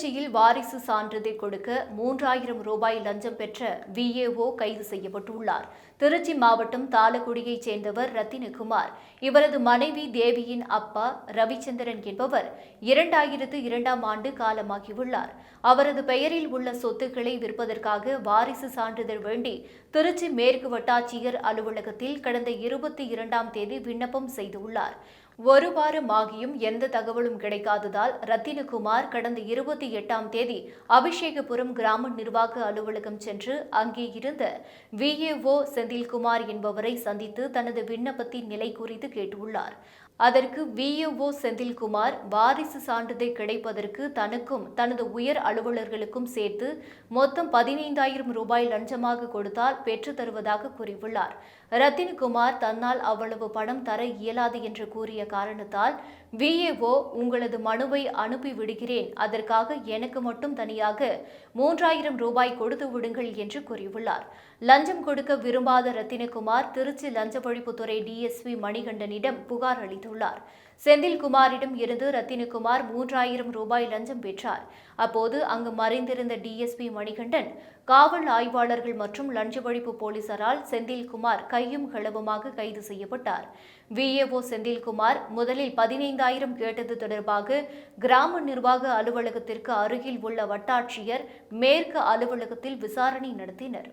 திருச்சியில் வாரிசு சான்றிதழ் கொடுக்க மூன்றாயிரம் ரூபாய் லஞ்சம் பெற்ற விஏஓ கைது செய்யப்பட்டுள்ளார். திருச்சி மாவட்டம் தாளக்குடியைச் சேர்ந்தவர் ரத்தினகுமார். இவரது மனைவி தேவியின் அப்பா ரவிச்சந்திரன் என்பவர் இரண்டாயிரத்து இரண்டாம் ஆண்டு காலமாகியுள்ளார். அவரது பெயரில் உள்ள சொத்துக்களை விற்பதற்காக வாரிசு சான்றிதழ் வேண்டி திருச்சி மேற்கு வட்டாட்சியர் அலுவலகத்தில் கடந்த இருபத்தி இரண்டாம் தேதி விண்ணப்பம் செய்துள்ளார். ஒரு வாரமாகியும் எந்த தகவலும் கிடைக்காததால் ரத்தினகுமார் கடந்த இருபத்தி எட்டாம் தேதி அபிஷேகபுரம் கிராம நிர்வாக அலுவலகம் சென்று அங்கே இருந்த விஏஓ செந்தில்குமார் என்பவரை சந்தித்து தனது விண்ணப்பத்தின் நிலை குறித்து கேட்டுள்ளார். அதற்கு விஏஓ செந்தில்குமார் வாரிசு சான்றிதழ் கிடைப்பதற்கு தனக்கும் தனது உயர் அலுவலர்களுக்கும் சேர்த்து மொத்தம் பதினைந்தாயிரம் ரூபாய் லஞ்சமாக கொடுத்தால் பெற்று தருவதாக கூறியுள்ளார். ரத்தின்குமார் தன்னால் அவ்வளவு பணம் தர இயலாது என்று கூறிய காரணத்தால் விஏஓ உங்களது மனுவை அனுப்பி விடுகிறேன். அதற்காக எனக்கு மட்டும் தனியாக மூன்றாயிரம் ரூபாய் கொடுத்து விடுங்கள் என்று கூறியுள்ளார். லஞ்சம் கொடுக்க விரும்பாத ரத்தினகுமார் திருச்சி லஞ்ச ஒழிப்புத்துறை டிஎஸ்பி மணிகண்டனிடம் புகார் அளித்துள்ளார். செந்தில்குமாரிடம் இருந்து ரத்தினகுமார் மூன்றாயிரம் ரூபாய் லஞ்சம் பெற்றார். அப்போது அங்கு மறைந்திருந்த டிஎஸ்பி மணிகண்டன் காவல் ஆய்வாளர்கள் மற்றும் லஞ்ச ஒழிப்பு போலீசாரால் செந்தில்குமார் கையும் களவுமாக கைது செய்யப்பட்டார். விஏஓ செந்தில்குமார் முதலில் பதினைந்தாயிரம் கேட்டது தொடர்பாக கிராம நிர்வாக அலுவலகத்திற்கு அருகில் உள்ள வட்டாட்சியர் மேற்கு அலுவலகத்தில் விசாரணை நடத்தினர்.